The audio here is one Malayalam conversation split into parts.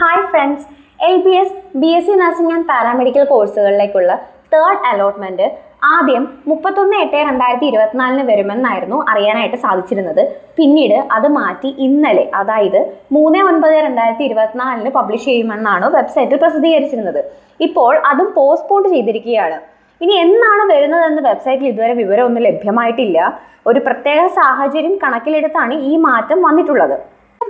Hi friends L B S B S C nursing and paramedical കോഴ്സുകളിലേക്കുള്ള third allotment ആദ്യം മുപ്പത്തൊന്ന് എട്ട് രണ്ടായിരത്തി ഇരുപത്തിനാലിന് വരുമെന്നായിരുന്നു അറിയാനായിട്ട് സാധിച്ചിരുന്നത്. പിന്നീട് അത് മാറ്റി ഇന്നലെ അതായത് മൂന്ന് ഒൻപത് രണ്ടായിരത്തി ഇരുപത്തിനാലിന് പബ്ലിഷ് ചെയ്യുമെന്നാണ് വെബ്സൈറ്റിൽ പ്രസിദ്ധീകരിച്ചിരുന്നത്. ഇപ്പോൾ അതും പോസ്റ്റ്പോണ്ട് ചെയ്തിരിക്കുകയാണ്. ഇനി എന്നാണ് വരുന്നതെന്ന് വെബ്സൈറ്റിൽ ഇതുവരെ വിവരമൊന്നും ലഭ്യമായിട്ടില്ല. ഒരു പ്രത്യേക സാഹചര്യം കണക്കിലെടുത്താണ് ഈ മാറ്റം വന്നിട്ടുള്ളത്.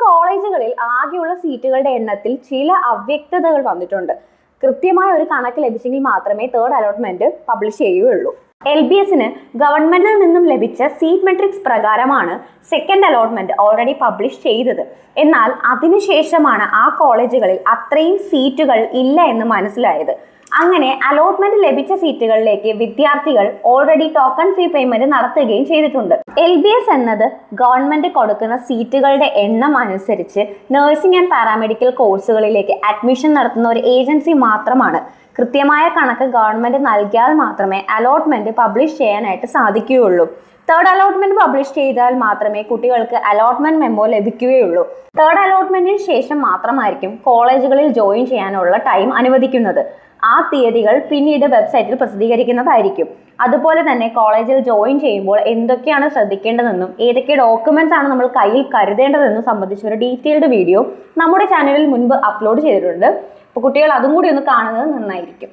കോളേജുകളിൽ ആകെയുള്ള സീറ്റുകളുടെ എണ്ണത്തിൽ ചില അവ്യക്തതകൾ വന്നിട്ടുണ്ട്. കൃത്യമായ ഒരു കണക്ക് ലഭിച്ചെങ്കിൽ മാത്രമേ തേർഡ് അലോട്ട്മെന്റ് പബ്ലിഷ് ചെയ്യുകയുള്ളൂ. എൽ ബി എസിന് ഗവൺമെന്റിൽ നിന്നും ലഭിച്ച സീറ്റ് മെട്രിക്സ് പ്രകാരമാണ് സെക്കൻഡ് അലോട്ട്മെന്റ് ഓൾറെഡി പബ്ലിഷ് ചെയ്തത്. എന്നാൽ അതിനുശേഷമാണ് ആ കോളേജുകളിൽ അത്രയും സീറ്റുകൾ ഇല്ല എന്ന് മനസ്സിലായത്. അങ്ങനെ അലോട്ട്മെന്റ് ലഭിച്ച സീറ്റുകളിലേക്ക് വിദ്യാർത്ഥികൾ ഓൾറെഡി ടോക്കൺ ഫീ പേയ്മെന്റ് നടത്തുകയും ചെയ്തിട്ടുണ്ട്. എൽ ബി എസ് എന്നത് ഗവൺമെന്റ് കൊടുക്കുന്ന സീറ്റുകളുടെ എണ്ണം അനുസരിച്ച് നഴ്സിംഗ് ആൻഡ് പാരാമെഡിക്കൽ കോഴ്സുകളിലേക്ക് അഡ്മിഷൻ നടത്തുന്ന ഒരു ഏജൻസി മാത്രമാണ്. കൃത്യമായ കണക്ക് ഗവൺമെന്റ് നൽകിയാൽ മാത്രമേ അലോട്ട്മെന്റ് പബ്ലിഷ് ചെയ്യാനായിട്ട് സാധിക്കുകയുള്ളൂ. തേർഡ് അലോട്ട്മെന്റ് പബ്ലിഷ് ചെയ്താൽ മാത്രമേ കുട്ടികൾക്ക് അലോട്ട്മെന്റ് മെമ്മോ ലഭിക്കുകയുള്ളൂ. തേർഡ് അലോട്ട്മെന്റിന് ശേഷം മാത്രമായിരിക്കും കോളേജുകളിൽ ജോയിൻ ചെയ്യാനുള്ള ടൈം അനുവദിക്കുന്നത്. ആ തീയതികൾ പിന്നീട് വെബ്സൈറ്റിൽ പ്രസിദ്ധീകരിക്കുന്നതായിരിക്കും. അതുപോലെ തന്നെ കോളേജിൽ ജോയിൻ ചെയ്യുമ്പോൾ എന്തൊക്കെയാണ് ശ്രദ്ധിക്കേണ്ടതെന്നും ഏതൊക്കെ ഡോക്യുമെന്റ്സ് ആണ് നമ്മൾ കയ്യിൽ കരുതേണ്ടതെന്നും സംബന്ധിച്ച ഒരു ഡീറ്റെയിൽഡ് വീഡിയോ നമ്മുടെ ചാനലിൽ മുൻപ് അപ്ലോഡ് ചെയ്തിട്ടുണ്ട്. അപ്പോൾ കുട്ടികൾ അതും കൂടി ഒന്ന് കാണുന്നത് നന്നായിരിക്കും.